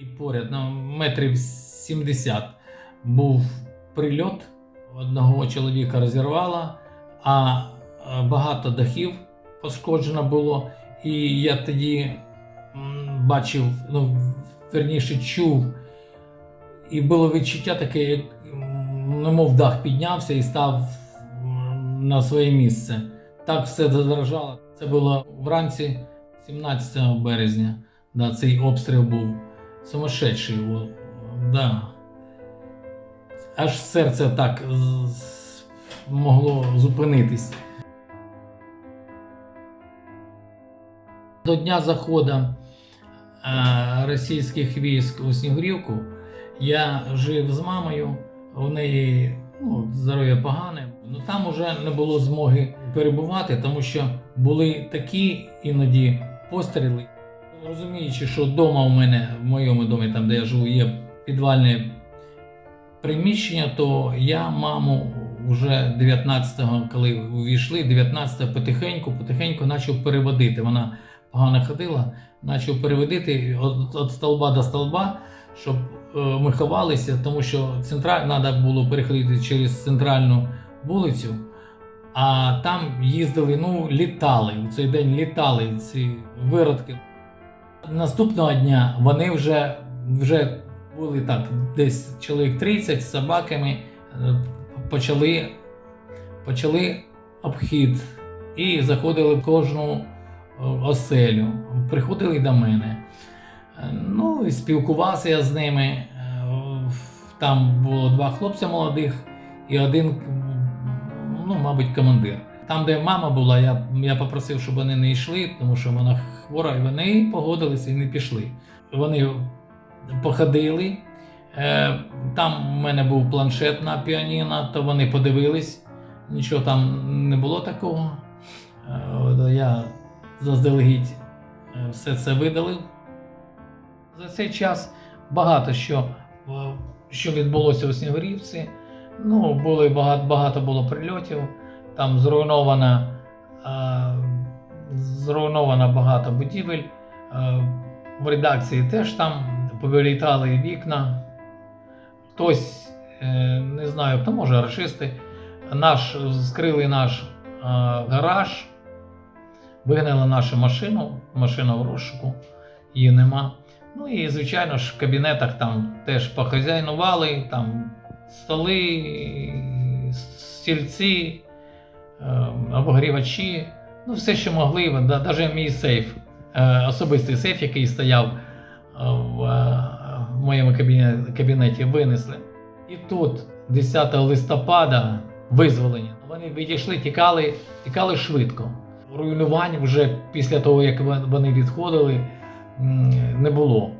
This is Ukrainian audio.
І поряд на метрів 70 був прильот. Одного чоловіка розірвало, а багато дахів пошкоджено було. І я тоді бачив, ну, верніше чув, і було відчуття таке, як немов дах піднявся і став на своє місце. Так все задрожало. Це було вранці 17 березня. Да, цей обстріл був сумасшедший. о, Да. Аж серце так могло зупинитись. До дня заходу російських військ у Снігурівку я жив з мамою. У неї ну, здоров'я погане. Ну там уже не було змоги перебувати, тому що були такі іноді постріли. Розуміючи, що вдома у мене, в моєму домі, там де я живу, є підвальне приміщення, то я маму вже 19-го, коли увійшли, 19-го потихеньку, потихеньку почав переводити. Вона погано ходила, почав переводити від столба до столба, щоб е, ми ховалися, тому що центра... треба було переходити через центральну вулицю. А там їздили, ну, літали. У цей день літали ці виродки. Наступного дня вони вже, вже були так, десь чоловік 30 з собаками, е, почали, почали обхід і заходили в кожну е, оселю, приходили до мене. Е, Ну, і спілкувався я з ними. Там було два хлопця молодих і один, ну, мабуть, командир. Там, де мама була, я, я попросив, щоб вони не йшли, тому що вона хвора, і вони погодилися і не пішли. Вони походили. Е, Там у мене був планшет на піаніно, то вони подивились. Нічого там не було такого. Е, Я заздалегідь е, все це видалив. За цей час багато що, що відбулося у Снігурівці. Ну, були багато, багато було прильотів. Там зруйнована, е, зруйновано багато будівель. Е, в редакції теж там повилітали вікна. Хтось, е, не знаю, хто може, рашисти, наш, скрили наш гараж, вигнали нашу машину, машина в розшуку, її нема. Ну і, звичайно ж, в кабінетах там теж похазяйнували, там столи, стільці, обогрівачі, ну все, що могли, навіть мій сейф, е, особистий сейф, який стояв е, в, е, моєму кабінеті, кабінеті, винесли. І тут, 10 листопада, визволення. Вони відійшли, тікали, тікали швидко. Руйнувань вже після того, як вони відходили, не було.